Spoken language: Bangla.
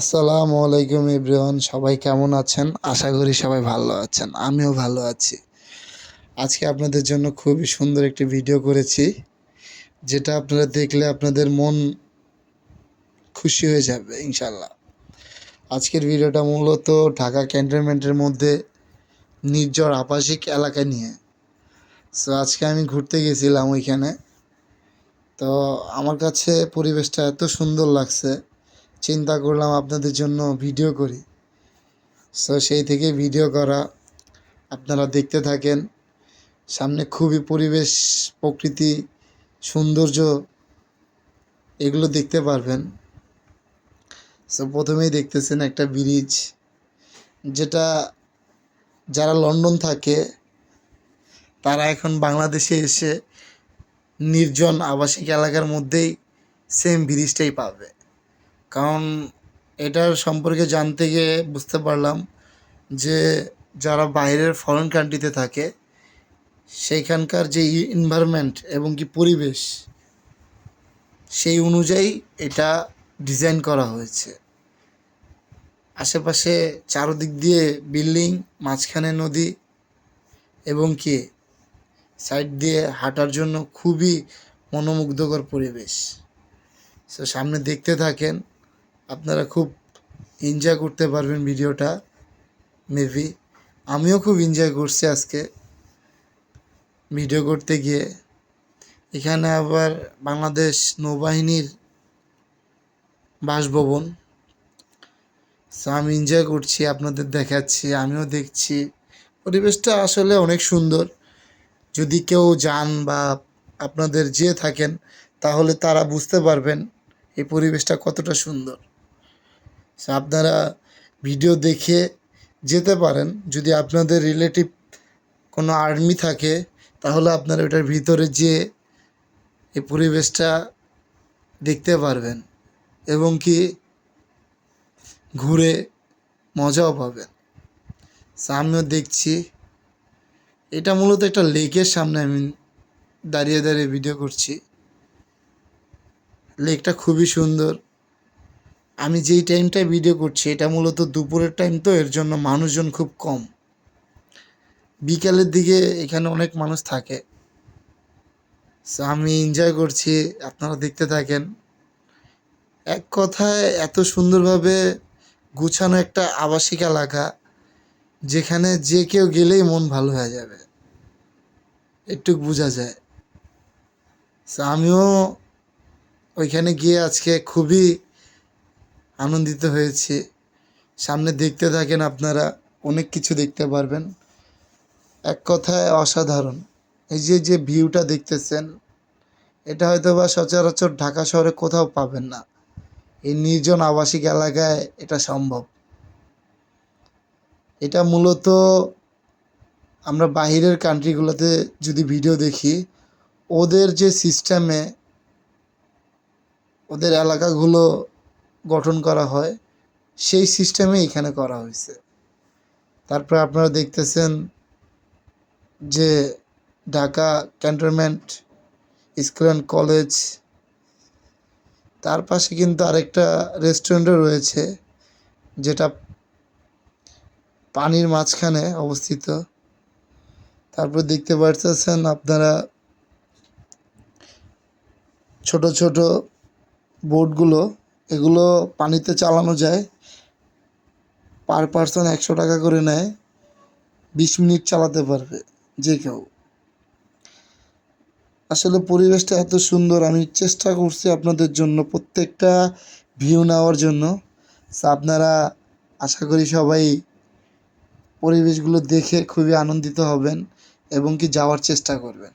আসসালামু আলাইকুম এভরিওয়ান, সবাই কেমন আছেন? আশা করি সবাই ভালো আছেন, আমিও ভালো আছি। আজকে আপনাদের জন্য খুবই সুন্দর একটি ভিডিও করেছি, যেটা আপনারা দেখলে আপনাদের মন খুশি হয়ে যাবে ইনশাল্লাহ আজকের ভিডিওটা মূলত ঢাকা ক্যান্টনমেন্টের মধ্যে নির্জর আবাসিক এলাকা নিয়ে। সো আজকে আমি ঘুরতে গেছিলাম ওইখানে। তো, আমার কাছে পরিবেশটা এত সুন্দর লাগছে। চিন্তা করলাম আপনাদের জন্য ভিডিও করি। সো সেই থেকে ভিডিও করা আপনারা দেখতে থাকেন। সামনে খুবই পরিবেশ, প্রকৃতি, সৌন্দর্য, এগুলো দেখতে পারবেন। সো প্রথমেই দেখতেছেন একটা ব্রিজ যেটা যারা লন্ডন থাকে, তারা এখন বাংলাদেশে এসে নির্জন আবাসিক এলাকার মধ্যেই সেম ব্রিজটাই পাবে। কারণ এটার সম্পর্কে জানতে গিয়ে বুঝতে পারলাম যে যারা বাইরের ফরেন কান্ট্রিতে থাকে সেইখানকার যে এনভায়রনমেন্ট এবং কি পরিবেশ, সেই অনুযায়ী এটা ডিজাইন করা হয়েছে। আশেপাশে চারদিক দিয়ে বিল্ডিং, মাঝখানে নদী এবং কি সাইড দিয়ে হাঁটার জন্য খুবই মনোমুগ্ধকর পরিবেশ। সো সামনে দেখতে থাকেন আপনারা খুব এনজয় করতে পারবেন ভিডিওটা মেবি আমিও খুব এনজয় করছি আজকে ভিডিও করতে গিয়ে। এখানে আবার বাংলাদেশ নৌবাহিনীর বাসভবন। সো আমি এনজয় করছি, আপনাদের দেখাচ্ছি, আমিও দেখছি। পরিবেশটা আসলে অনেক সুন্দর। যদি কেউ যান বা আপনাদের যেয়ে থাকেন, তাহলে তারা বুঝতে পারবেন এই পরিবেশটা কতটা সুন্দর। আপনারা ভিডিও দেখে যেতে পারেন। যদি আপনাদের রিলেটিভ কোনো আর্মি থাকে, তাহলে আপনারা ওটার ভিতরে যেয়ে এই পরিবেশটা দেখতে পারবেন এবং কি ঘুরে মজাও পাবেন। আমিও দেখছি। এটা মূলত একটা লেকের সামনে আমি দাঁড়িয়ে দাঁড়িয়ে ভিডিও করছি। লেকটা খুবই সুন্দর। আমি যেই টাইমটায় ভিডিও করছি, এটা মূলত দুপুরের টাইম তো, এর জন্য মানুষজন খুব কম। বিকালের দিকে এখানে অনেক মানুষ থাকে। সো আমি এনজয় করছি, আপনারা দেখতে থাকেন। এক কথায়, এত সুন্দরভাবে গুছানো একটা আবাসিক এলাকা, যেখানে যে কেউ গেলেই মন ভালো হয়ে যাবে। একটু বোঝা যায়। সো আমিও ওইখানে গিয়ে আজকে খুবই আনন্দিত হয়েছি। সামনে দেখতে থাকেন আপনারা, অনেক কিছু দেখতে পারবেন। এক কথায় অসাধারণ। এই যে যে ভিউটা দেখতেছেন, এটা হয়তো বা সচরাচর ঢাকা শহরে কোথাও পাবেন না। এই নির্জন আবাসিক এলাকায় এটা সম্ভব। এটা মূলত আমরা বাহিরের কান্ট্রিগুলোতে যদি ভিডিও দেখি, ওদের যে সিস্টেমে ওদের এলাকাগুলো গঠন করা হয়, সেই সিস্টেমে এখানে করা হয়েছে। তারপর আপনারা দেখতেছেন যে Dhaka cantonment school and college, তার পাশে কিন্তু আরেকটা রেস্টুরেন্টও রয়েছে, যেটা পানির মাঝখানে অবস্থিত। তারপর দেখতে পারতেছেন আপনারা ছোট ছোট বোটগুলো এগুলো পানিতে চালানো যায়। পার পারসন একশো টাকা করে নেয়। বিশ মিনিট চালাতে পারবে, যে কেউ। আসলে পরিবেশটা এত সুন্দর, আমি চেষ্টা করছি আপনাদের জন্য প্রত্যেকটা ভিউ নেওয়ার জন্য। আপনারা আশা করি সবাই পরিবেশগুলো দেখে খুবই আনন্দিত হবেন এবং কি যাওয়ার চেষ্টা করবেন।